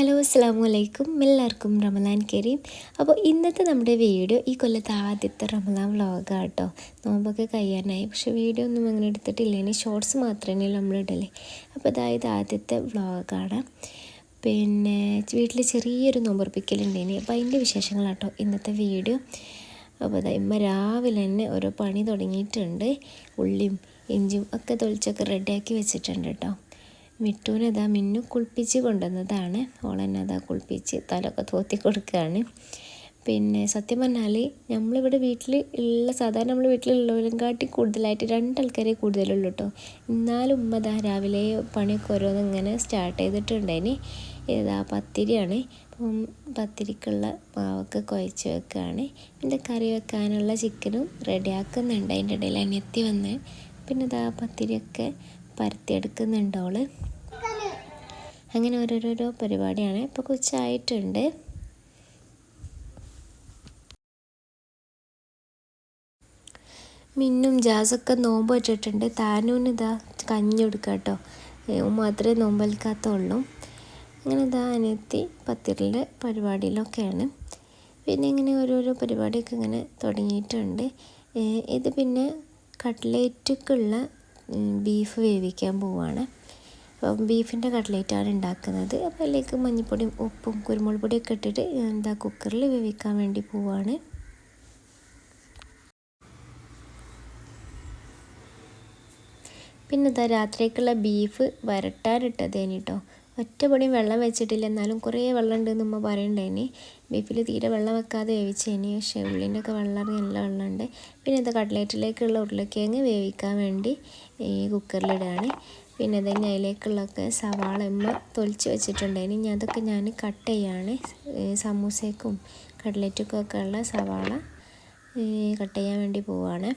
Hello അസ്സാമു അലൈക്കും എല്ലാവർക്കും റമലാൻ കരീം. അപ്പോൾ ഇന്നത്തെ നമ്മുടെ വീഡിയോ ഈ കൊല്ലത്തെ ആദ്യത്തെ റമലാൻ വ്ളോഗാണ് കേട്ടോ നോമ്പൊക്കെ കഴിയാനായി. പക്ഷേ വീഡിയോ ഒന്നും അങ്ങനെ എടുത്തിട്ടില്ല. ഇനി ഷോർട്സ് മാത്രമേ നമ്മൾ ഇടല്ലേ അപ്പോൾ അതായത് ആദ്യത്തെ വ്ളോഗാണ്. പിന്നെ വീട്ടിൽ ചെറിയൊരു നോമ്പുറപ്പിക്കലുണ്ടേനി അപ്പോൾ അതിന്റെ വിശേഷങ്ങളാട്ടോ ഇന്നത്തെ വീഡിയോ. അപ്പോൾ അതാ ഇമ്മ രാവിലെ തന്നെ ഓരോ പണി തുടങ്ങിയിട്ടുണ്ട്. ഉള്ളിയും ഇഞ്ചും ഒക്കെ തൊളിച്ചൊക്കെ റെഡിയാക്കി വെച്ചിട്ടുണ്ട് കേട്ടോ. മിട്ടൂനെ അതാ മിന്നു കുളിപ്പിച്ച് കൊണ്ടുവന്നതാണ്. ഓളെന്നെ അതാ കുളിപ്പിച്ച് തലൊക്കെ തോത്തി കൊടുക്കുകയാണ് പിന്നെ സത്യം പറഞ്ഞാൽ നമ്മളിവിടെ വീട്ടിൽ ഉള്ള സാധാരണ നമ്മൾ വീട്ടിലുള്ളവരും കാട്ടി കൂടുതലായിട്ട് രണ്ടാൾക്കാരെ കൂടുതലുള്ളൂ കേട്ടോ എന്നാലും ഉമ്മ ദാ രാവിലെ പണിയൊക്കെ ഓരോന്ന് ഇങ്ങനെ സ്റ്റാർട്ട് ചെയ്തിട്ടുണ്ടേനി ഇതാ പത്തിരിയാണ്. അപ്പം പത്തിരിക്കുള്ള മാവൊക്കെ കുഴച്ച് വെക്കുകയാണ് എന്റെ കറി വെക്കാനുള്ള ചിക്കനും റെഡിയാക്കുന്നുണ്ട്. അതിന്റെ ഇടയിൽ അനിയത്തി വന്ന്. പിന്നെ ഇതാ പത്തിരിയൊക്കെ പരത്തിയെടുക്കുന്നുണ്ട് ഓൾ. അങ്ങനെ ഓരോരോരോ പരിപാടിയാണ്. ഇപ്പോൾ കൊച്ചായിട്ടുണ്ട്. മിന്നും ജാസൊക്കെ നോമ്പ് വെച്ചിട്ടുണ്ട്. താനൂന് ഇതാ കഞ്ഞി കൊടുക്കുക കേട്ടോ മാത്രമേ നോമ്പൽക്കാത്തുള്ളൂ അങ്ങനെ ഇതാ അനിയത്തി പത്തിരിന്റെ പരിപാടിയിലൊക്കെയാണ്. പിന്നെ ഇങ്ങനെ ഓരോരോ പരിപാടിയൊക്കെ ഇങ്ങനെ തുടങ്ങിയിട്ടുണ്ട്. ഇത് പിന്നെ കട്ട്ലേറ്റൊക്കെയുള്ള ബീഫ് വേവിക്കാൻ പോവാണ്. ബീഫിന്റെ കട്ട്ലേറ്റാണ് ഉണ്ടാക്കുന്നത്. അപ്പോൾ അതിലേക്ക് മഞ്ഞൾപ്പൊടിയും ഉപ്പും കുരുമുളക് പൊടിയൊക്കെ ഇട്ടിട്ട് എന്താ കുക്കറിൽ വേവിക്കാൻ വേണ്ടി പോവാണ്. പിന്നെ ഇതാ രാത്രിക്കുള്ള ബീഫ് വരട്ടാനിട്ടതേനി കേട്ടോ ഒറ്റപടിയും വെള്ളം വെച്ചിട്ടില്ല. എന്നാലും കുറേ വെള്ളം ഉണ്ടെന്ന് ഉമ്മ പറയണ്ടേനി ബീഫിൽ തീരെ വെള്ളം വെക്കാതെ വേവിച്ചേനി. പക്ഷേ ഉള്ളിന്റെ ഒക്കെ വെള്ളം നല്ല വെള്ളമുണ്ട്. പിന്നെ ഇത് കട്ട്ലേറ്റിലേക്കുള്ള ഉരുളക്കിഴങ്ങ് വേവിക്കാൻ വേണ്ടി ഈ കുക്കറിലിടുകയാണ് പിന്നെ അത് അതിലേക്കുള്ളൊക്കെ സവാള എമ്മ തൊലിച്ച് വെച്ചിട്ടുണ്ട്. ഇനി അതൊക്കെ ഞാൻ കട്ട് ചെയ്യാണ്. സമൂസയ്ക്കും കട്ട്ലറ്റുക്കും ഒക്കെ ഉള്ള സവാള കട്ട് ചെയ്യാൻ വേണ്ടി പോവാണ്.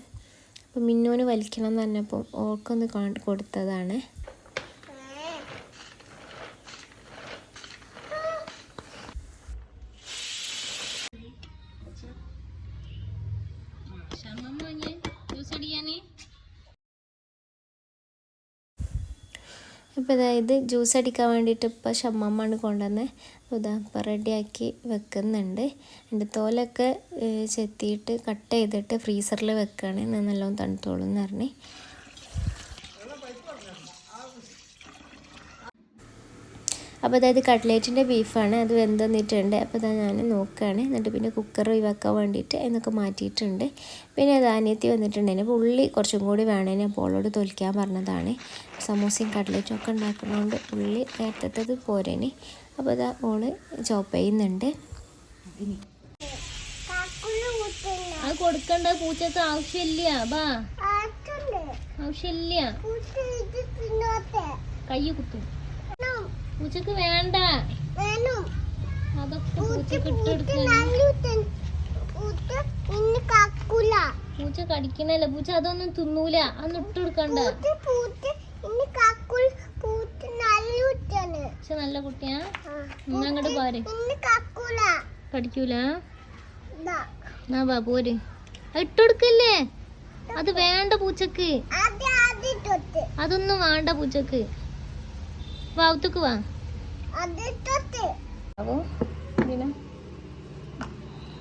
അപ്പോൾ മിന്നോന് വലിക്കണം എന്ന് പറഞ്ഞപ്പോൾ ഓൾക്കൊന്ന് കൊടുത്തതാണ്. ഇപ്പോൾ ഇതായത് ജ്യൂസ് അടിക്കാൻ വേണ്ടിയിട്ട് ഇപ്പോൾ ഷമ്മമ്മാണ് കൊണ്ടുവന്നത് അപ്പോൾ ഇതാ ഇപ്പോൾ റെഡിയാക്കി വെക്കുന്നുണ്ട്. എന്റെ തോലൊക്കെ ചെത്തിയിട്ട് കട്ട് ചെയ്തിട്ട് ഫ്രീസറിൽ വെക്കുകയാണ്. നല്ലോണം തണുത്തോളും എന്ന് പറഞ്ഞ്. അപ്പോൾ അതായത് കട്ട്ലേറ്റിന്റെ ബീഫാണ് അത് വെന്തന്നിട്ടുണ്ട്. അപ്പോൾ അതാ ഞാൻ നോക്കുകയാണ്. എന്നിട്ട് പിന്നെ കുക്കർ ഒഴിവാക്കാൻ വേണ്ടിയിട്ട് എന്നൊക്കെ മാറ്റിയിട്ടുണ്ട്. പിന്നെ അത് അനിയത്തി വന്നിട്ടുണ്ടായിരുന്നു. അപ്പോൾ ഉള്ളി കുറച്ചും കൂടി വേണേനെ അപ്പോൾ ഓളോട് തൊലിക്കാൻ പറഞ്ഞതാണ്. സമൂസയും കട്ട്ലേറ്റും ഒക്കെ ഉണ്ടാക്കുന്നതുകൊണ്ട് ഉള്ളി നേരത്തത് പോരേനെ. അപ്പോൾ അതാ ഓൾ ചോപ്പ് ചെയ്യുന്നുണ്ട്. അത് കൊടുക്കണ്ട. പൂച്ചക്ക് ആവശ്യമില്ല. ബാ. ആവശ്യമില്ല. കയ്യ് കുത്തും. പൂച്ചക്ക് വേണ്ട. അതൊക്കെ പൂച്ചക്ക് ഇട്ടെടുക്കണം പൂച്ച കടിക്കണല്ല. പൂച്ച അതൊന്നും തിന്നൂല. അതൊന്നും ഇട്ടെടുക്കണ്ട പൂച്ച നല്ല കുട്ടിയാ? എന്നാ അങ്ങോട്ട് പോര്. കടിക്കൂല? എന്നാ ബാ പോര്. അത് ഇട്ടെടുക്കല്ലേ അത് വേണ്ട പൂച്ചക്ക്. അതൊന്നും വേണ്ട പൂച്ചക്ക്. വാവത്തക്ക് വാ. അപ്പോൾ പിന്നെ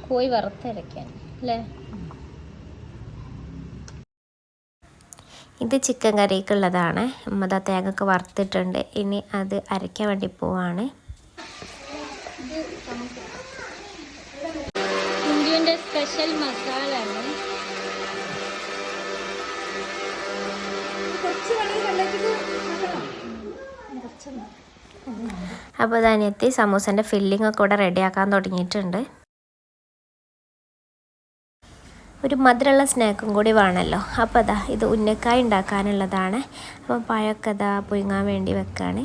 കോഴി വറുത്തരയ്ക്കാൻ അല്ലേ? ഇത് ചിക്കൻ കറിക്കുള്ളതാണ്. അമ്മത തേങ്ങൊക്കെ വറുത്തിട്ടുണ്ട്. ഇനി അത് അരയ്ക്കാൻ വേണ്ടി പോവാണ്. ഇന്ത്യന്റെ സ്പെഷ്യൽ മസാല ആണ്. അപ്പോൾ അതിനെത്തി സമൂസന്റെ ഫില്ലിംഗ് ഒക്കെ ഇവിടെ റെഡിയാക്കാൻ തുടങ്ങിയിട്ടുണ്ട്. ഒരു മധുരമുള്ള സ്നാക്കും കൂടി വേണമല്ലോ. അപ്പോൾ അതാ ഇത് ഉന്നക്കായ ഉണ്ടാക്കാനുള്ളതാണ്. അപ്പോൾ പഴമൊക്കെ അതാ പുഴുങ്ങാൻ വേണ്ടി വെക്കാണ്.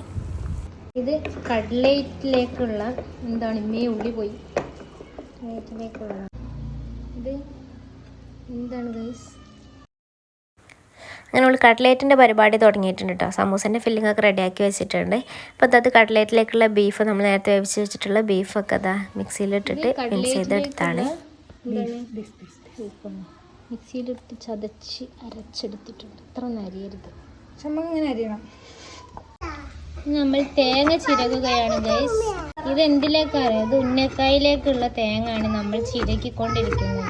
ഇത് കട്ലേറ്റിലേക്കുള്ള എന്താണ് ഇമ്മേ ഉള്ളി പോയി. ഇത് എന്താണ് ഗൈസ് അങ്ങനെ നമ്മൾ കട്ട്ലേറ്റിന്റെ പരിപാടി തുടങ്ങിയിട്ടുണ്ട് കേട്ടോ സമൂസന്റെ ഫില്ലിംഗ് ഒക്കെ റെഡിയാക്കി വെച്ചിട്ടുണ്ട്. അപ്പോൾ അത് കട്ട്ലേറ്റിലേക്കുള്ള ബീഫ് നമ്മൾ നേരത്തെ വേവിച്ച് വെച്ചിട്ടുള്ള ബീഫൊക്കെ അതാ മിക്സിയിലിട്ടിട്ട് മിക്സ് ചെയ്തെടുത്താണ്. മിക്സിയിലിട്ട് ചതച്ച് അരച്ചെടുത്തിട്ടുണ്ട്. ഇത്ര നരിയരുത്. ഇങ്ങനെ അരിയണം. നമ്മൾ തേങ്ങ ചിരകുകയാണ് ഗൈസ് ഇത് എന്തിലേക്കാണ് ഇത് ഉന്നക്കായിലേക്കുള്ള തേങ്ങയാണ് നമ്മൾ ചിരക്കിക്കൊണ്ടിരിക്കുന്നത്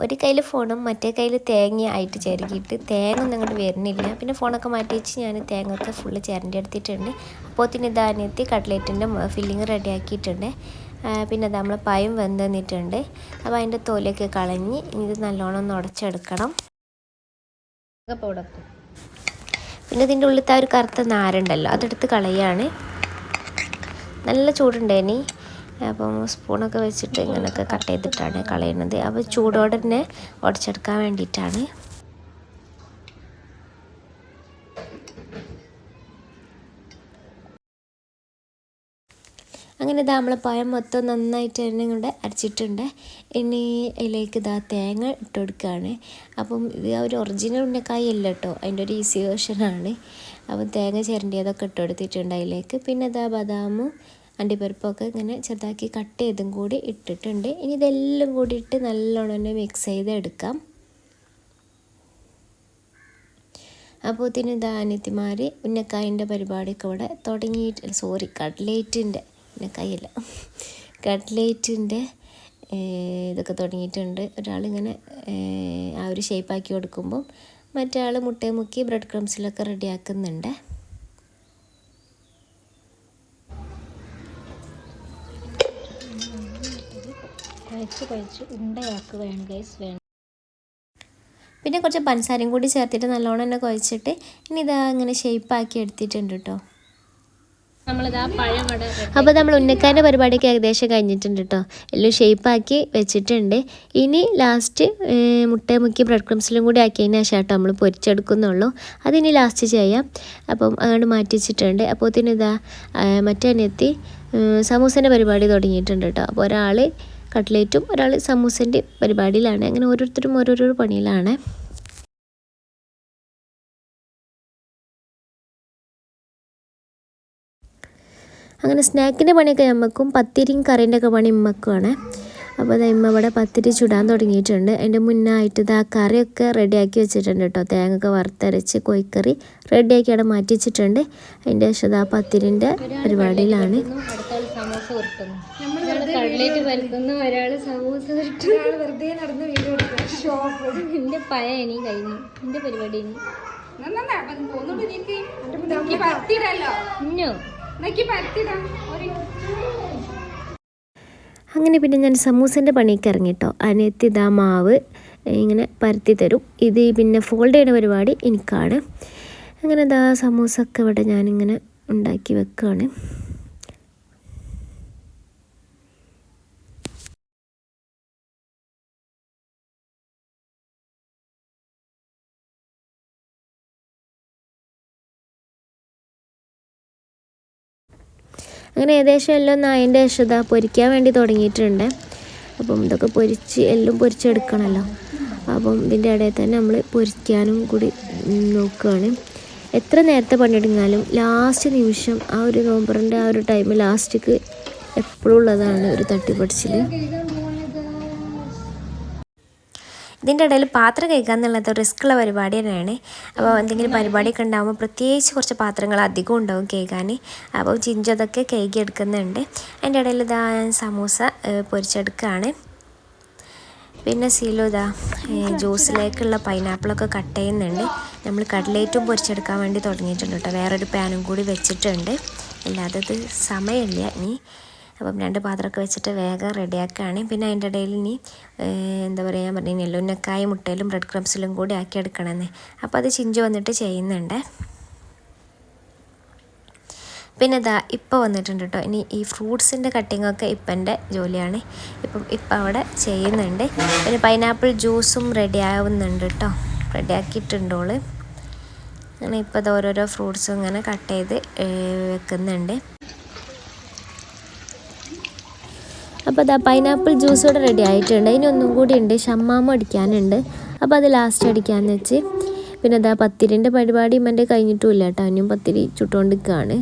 ഒരു കയ്യിൽ ഫോണും മറ്റേ കയ്യിൽ തേങ്ങ ആയിട്ട് ചിരകിയിട്ട് തേങ്ങ ഒന്നും വരുന്നില്ല. പിന്നെ ഫോണൊക്കെ മാറ്റി വെച്ച് ഞാൻ തേങ്ങ ഒക്കെ ഫുള്ള് ചിരണ്ടി എടുത്തിട്ടുണ്ട്. അപ്പോൾ തന്നെ ധാന്യത്തി കട്ട്ലേറ്റിന്റെ ഫില്ലിങ് റെഡി ആക്കിയിട്ടുണ്ട്. പിന്നെ അത് നമ്മൾ പയം വെന്ത് തന്നിട്ടുണ്ട് അപ്പോൾ അതിന്റെ തൊലിയൊക്കെ കളഞ്ഞ് ഇത് നല്ലോണം ഒന്ന് ഉടച്ചെടുക്കണം. പിന്നെ ഇതിന്റെ ഉള്ളിലത്തെ ആ ഒരു കറുത്ത നാരുണ്ടല്ലോ അതെടുത്ത് കളയാണ്. നല്ല ചൂടുണ്ടേനി അപ്പം സ്പൂണൊക്കെ വെച്ചിട്ട് ഇങ്ങനെയൊക്കെ കട്ട് ചെയ്തിട്ടാണ് കളയുന്നത് അപ്പോൾ ചൂടോടെ തന്നെ ഉടച്ചെടുക്കാൻ വേണ്ടിയിട്ടാണ്. അങ്ങനെ ഇതാ നമ്മളെ പഴം മൊത്തം നന്നായിട്ട് തന്നെ ഇങ്ങോട്ട് അരച്ചിട്ടുണ്ട്. ഇനി ഇതിലേക്ക് ഇതാ തേങ്ങ ഇട്ട് കൊടുക്കുകയാണ്. അപ്പം ഇത് ഒരു ഒറിജിനൽ ഉന്നക്കായ അല്ല കേട്ടോ അതിന്റെ ഒരു ഈസി വേർഷനാണ് അപ്പം തേങ്ങ ചിരണ്ടിയതൊക്കെ ഇട്ട് കൊടുത്തിട്ടുണ്ട് അതിലേക്ക്. പിന്നെ ഇതാ ബദാമും അണ്ടിപ്പരിപ്പൊക്കെ ഇങ്ങനെ ചെറുതാക്കി കട്ട് ചെയ്തും കൂടി ഇട്ടിട്ടുണ്ട്. ഇനി ഇതെല്ലാം കൂടി ഇട്ട് നല്ലോണം തന്നെ മിക്സ് ചെയ്തെടുക്കാം. അപ്പോൾ ഇതിന് ധാന്യത്തിമാർ ഉന്നക്കായന്റെ പരിപാടിയൊക്കെ ഇവിടെ തുടങ്ങിയിട്ട് സോറി കട്ട്ലേറ്റിന്റെ ഉന്നക്കായല്ല കട്ട്ലേറ്റിന്റെ ഇതൊക്കെ തുടങ്ങിയിട്ടുണ്ട്. ഒരാളിങ്ങനെ ആ ഒരു ഷേപ്പാക്കി കൊടുക്കുമ്പം മറ്റേ ആൾ മുട്ടയെ മുക്കി ബ്രെഡ് ക്രംസിലൊക്കെ റെഡിയാക്കുന്നുണ്ട് കുഴച്ച് കുഴച്ച് ഉണ്ടയാക്കുകയാണ് ഗൈസ് വേണം. പിന്നെ കുറച്ച് പഞ്ചസാരയും കൂടി ചേർത്തിട്ട് നല്ലോണം തന്നെ കുഴച്ചിട്ട് ഇനി ഇതാ ഇങ്ങനെ ഷേപ്പാക്കി എടുത്തിട്ടുണ്ട് കേട്ടോ അപ്പോൾ നമ്മൾ ഉന്നക്കാന്റെ പരിപാടിയൊക്കെ ഏകദേശം കഴിഞ്ഞിട്ടുണ്ട് കേട്ടോ എല്ലാം ഷേപ്പാക്കി വെച്ചിട്ടുണ്ട്. ഇനി ലാസ്റ്റ് മുട്ട മുക്കി ബ്രെഡ് ക്രംസിലും കൂടി ആക്കിയതിന് ശേഷം കേട്ടോ നമ്മൾ പൊരിച്ചെടുക്കുന്നുള്ളൂ. അതിനി ലാസ്റ്റ് ചെയ്യാം. അപ്പം അതുകൊണ്ട് മാറ്റി വെച്ചിട്ടുണ്ട്. അപ്പോൾ ഇതാ മറ്റേ എത്തി സമൂസേന്റെ പരിപാടി തുടങ്ങിയിട്ടുണ്ട് കേട്ടോ അപ്പോൾ ഒരാൾ കട്ട്ലേറ്റും ഒരാൾ സമൂസന്റെ പരിപാടിയിലാണ്. അങ്ങനെ ഓരോരുത്തരും ഓരോരോ പണിയിലാണ്. അങ്ങനെ സ്നാക്കിന്റെ പണിയൊക്കെ നമുക്കും പത്തിരിയും കറീന്റെ ഒക്കെ പണി ഉമ്മക്കുമാണ് അപ്പോൾ അത് അവിടെ ഇവിടെ പത്തിരി ചുടാൻ തുടങ്ങിയിട്ടുണ്ട്. അതിന്റെ മുന്നായിട്ട് ഇത് ആ കറിയൊക്കെ റെഡിയാക്കി വെച്ചിട്ടുണ്ട് കേട്ടോ തേങ്ങ ഒക്കെ വറുത്തരച്ച് കോഴിക്കറി റെഡിയാക്കി അവിടെ മാറ്റി വെച്ചിട്ടുണ്ട്. അതിന്റെ ശേഷം ആ പത്തിരിന്റെ പരിപാടിയിലാണ്. എന്റെ പയ ഇനി കഴിഞ്ഞു. എന്റെ പരിപാടി ഇനി. ഇന്നോ? അങ്ങനെ പിന്നെ ഞാൻ സമൂസേന്റെ പണിയൊക്കെ ഇറങ്ങിട്ടോ. അനിയത്തി ഇതാ മാവ് ഇങ്ങനെ പരത്തി തരും. ഇത് പിന്നെ ഫോൾഡ് ചെയ്യുന്ന പരിപാടി എനിക്കാണ്. അങ്ങനെ ദാ സമൂസ ഒക്കെ ഇവിടെ ഞാനിങ്ങനെ ഉണ്ടാക്കി വെക്കുകയാണ് അങ്ങനെ ഏകദേശം എല്ലാം ഒന്ന് അതിന്റെ ശേഷം പൊരിക്കാൻ വേണ്ടി തുടങ്ങിയിട്ടുണ്ട്. അപ്പം ഇതൊക്കെ പൊരിച്ച് എല്ലാം പൊരിച്ചെടുക്കണമല്ലോ അപ്പം ഇതിന്റെ ഇടയിൽ തന്നെ നമ്മൾ പൊരിക്കാനും കൂടി നോക്കുകയാണ്. എത്ര നേരത്തെ പണിയെടുങ്ങാലും ലാസ്റ്റ് നിമിഷം ആ ഒരു നോമ്പറിന്റെ ആ ഒരു ടൈം ലാസ്റ്റിക്ക് എപ്പോഴും ഉള്ളതാണ് ഒരു തട്ടിപ്പടിച്ചിൽ ഇതിന്റെ ഇടയിൽ പാത്രം കഴിക്കുക എന്നുള്ളത് റിസ്ക്കുള്ള പരിപാടി തന്നെയാണ്. അപ്പോൾ എന്തെങ്കിലും പരിപാടിയൊക്കെ ഉണ്ടാകുമ്പോൾ പ്രത്യേകിച്ച് കുറച്ച് പാത്രങ്ങൾ അധികം ഉണ്ടാവും കേൾക്കാൻ അപ്പോൾ ചിഞ്ചു അതൊക്കെ കേക്ക് എടുക്കുന്നുണ്ട്. അതിന്റെ ഇടയിൽ ഇതാ സമൂസ പൊരിച്ചെടുക്കുകയാണ്. പിന്നെ സീലോ ഇതാ ജ്യൂസിലേക്കുള്ള പൈനാപ്പിളൊക്കെ കട്ട് ചെയ്യുന്നുണ്ട്. നമ്മൾ കട്ലേറ്റും പൊരിച്ചെടുക്കാൻ വേണ്ടി തുടങ്ങിയിട്ടുണ്ട് കേട്ടോ. വേറൊരു പാനും കൂടി വെച്ചിട്ടുണ്ട്. അല്ലാതെ ഇത് സമയമില്ല ഇനി. അപ്പം രണ്ട് പാത്രമൊക്കെ വെച്ചിട്ട് വേഗം റെഡിയാക്കുകയാണ്. പിന്നെ അതിന്റെ ഇടയിൽ ഇനി എന്താ പറയുക ഞാൻ പറഞ്ഞു ഉന്നക്കായ മുട്ടയിലും ബ്രെഡ് ക്രംസിലും കൂടി ആക്കി എടുക്കണമെന്ന് അപ്പോൾ അത് ചിഞ്ചു വന്നിട്ട് ചെയ്യുന്നുണ്ട്. പിന്നെ ഇതാ ഇപ്പോൾ വന്നിട്ടുണ്ട് കേട്ടോ ഇനി ഈ ഫ്രൂട്ട്സിന്റെ കട്ടിങ്ങൊക്കെ ഇപ്പന്റെ ജോലിയാണ്. ഇപ്പം ഇപ്പം അവിടെ ചെയ്യുന്നുണ്ട്. പിന്നെ പൈനാപ്പിൾ ജ്യൂസും റെഡി ആവുന്നുണ്ട് കേട്ടോ റെഡി ആക്കിയിട്ടുണ്ടോൾ അങ്ങനെ ഇപ്പോൾ ഇത് ഓരോരോ ഫ്രൂട്ട്സും ഇങ്ങനെ കട്ട് ചെയ്ത് വെക്കുന്നുണ്ട്. അപ്പോൾ അതാ പൈനാപ്പിൾ ജ്യൂസ് ഇവിടെ റെഡി ആയിട്ടുണ്ട്. ഇനി ഒന്നും കൂടി ഉണ്ട്. ഷമ്മാമ അടിക്കാനുണ്ട്. അപ്പോൾ അത് ലാസ്റ്റ് അടിക്കാമെന്ന് വെച്ച്. പിന്നെ അതാ പത്തിരിന്റെ പരിപാടി എന്റെ കഴിഞ്ഞിട്ടുമില്ല കേട്ടോ. അവനും പത്തിരി ചുട്ടുകൊണ്ട് നിൽക്കുകയാണ്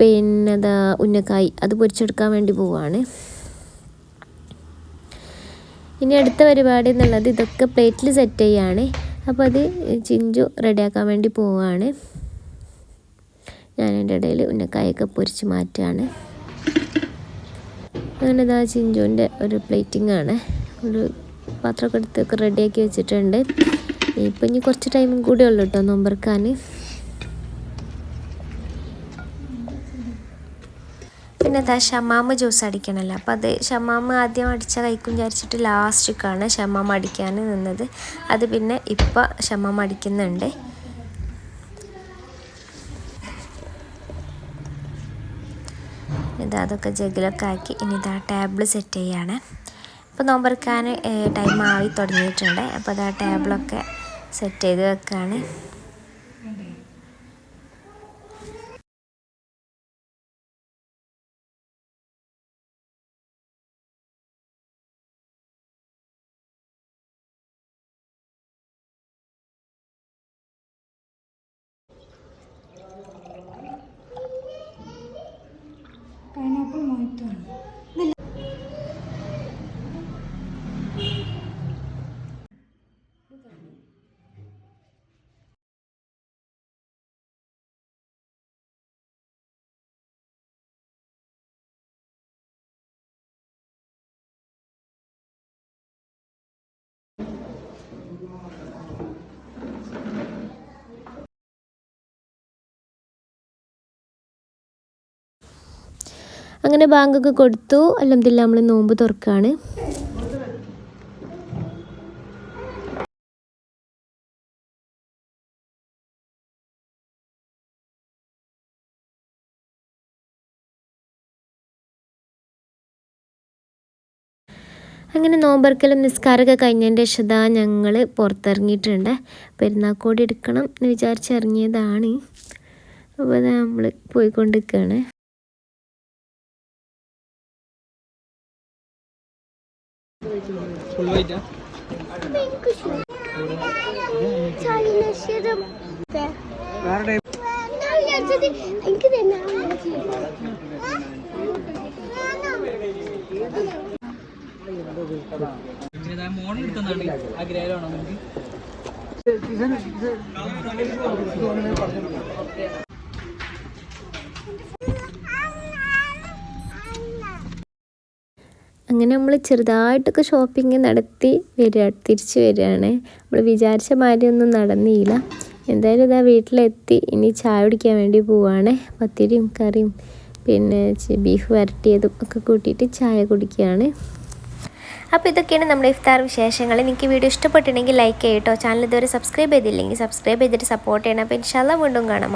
പിന്നെ അതാ ഉന്നക്കായി അത് പൊരിച്ചെടുക്കാൻ വേണ്ടി പോവാണ്. ഇനി അടുത്ത പരിപാടി എന്നുള്ളത് ഇതൊക്കെ പ്ലേറ്റിൽ സെറ്റ് ചെയ്യാണ്. അപ്പോൾ അത് ചിഞ്ചു റെഡിയാക്കാൻ വേണ്ടി പോവുകയാണ് ഞാൻ ഇടയിൽ ഉന്നക്കായൊക്കെ പൊരിച്ച് മാറ്റുകയാണ്. അങ്ങനെ ഇതാ ചിഞ്ചുവിന്റെ ഒരു പ്ലേറ്റിംഗ് ആണ് ഒരു പാത്രമൊക്കെ എടുത്തൊക്കെ റെഡിയാക്കി വെച്ചിട്ടുണ്ട്. ഇപ്പം ഇനി കുറച്ച് ടൈമും കൂടെ ഉള്ളു കേട്ടോ നോമ്പറക്കാൻ പിന്നെ അതാ ഷമാമ ജ്യൂസ് അടിക്കണമല്ലോ അപ്പോൾ അത് ഷമാമ ആദ്യം അടിച്ച കൈക്കും വിചാരിച്ചിട്ട് ലാസ്റ്റിക്കാണ് ഷമാമ അടിക്കാൻ നിന്നത്. അത് പിന്നെ ഇപ്പം ഷമാമ അടിക്കുന്നുണ്ട്. ഇതാ അതൊക്കെ ജഗിലൊക്കെ ആക്കി ഇനി ഇതാ ടേബിൾ സെറ്റ് ചെയ്യാണ്. ഇപ്പോൾ നോമ്പറക്കാൻ ടൈം ആയി തുടങ്ങിയിട്ടുണ്ട്. അപ്പോൾ അതാ ടേബിളൊക്കെ സെറ്റ് ചെയ്ത് വെക്കുകയാണ് പൈനാപ്പിൾ മൊയ്ത്തോ അങ്ങനെ ബാങ്കൊക്കെ കൊടുത്തു. അല്ലെങ്കിൽ നമ്മൾ നോമ്പ് തുറക്കുകയാണ് അങ്ങനെ നോമ്പറക്കലും നിസ്കാരമൊക്കെ കഴിഞ്ഞതിന്റെ ശതാ ഞങ്ങൾ പുറത്തിറങ്ങിയിട്ടുണ്ട്. പെരുന്നാക്കോടി എടുക്കണം എന്ന് വിചാരിച്ചിറങ്ങിയതാണ് അപ്പോൾ നമ്മൾ പോയിക്കൊണ്ടിരിക്കുകയാണ് ഫുൾ വൈറ്റാ എനിക്ക് തന്നെ മോഡൽ എടുത്തതാണ്. ആ ഗ്രേലാണോ നമുക്ക് അങ്ങനെ നമ്മൾ ചെറുതായിട്ടൊക്കെ ഷോപ്പിംഗ് നടത്തി വരിക തിരിച്ചു വരികയാണ്. നമ്മൾ വിചാരിച്ച മാതിരി ഒന്നും നടന്നില്ല. എന്തായാലും ഇതാ വീട്ടിലെത്തി. ഇനി ചായ കുടിക്കാൻ വേണ്ടി പോവാണ്. പത്തിരിയും കറിയും പിന്നെ ബീഫ് വരട്ടിയതും ഒക്കെ കൂട്ടിയിട്ട് ചായ കുടിക്കുകയാണ്. അപ്പോൾ ഇതൊക്കെയാണ് നമ്മുടെ ഇഫ്താർ വിശേഷങ്ങൾ. നിങ്ങൾക്ക് വീഡിയോ ഇഷ്ടപ്പെട്ടിട്ടുണ്ടെങ്കിൽ ലൈക്ക് ചെയ്യട്ടോ. ചാനൽ ഇതുവരെ സബ്സ്ക്രൈബ് ചെയ്തില്ലെങ്കിൽ സബ്സ്ക്രൈബ് ചെയ്തിട്ട് സപ്പോർട്ട് ചെയ്യണം. അപ്പോൾ ഇൻഷാല്ല വീണ്ടും കാണാം.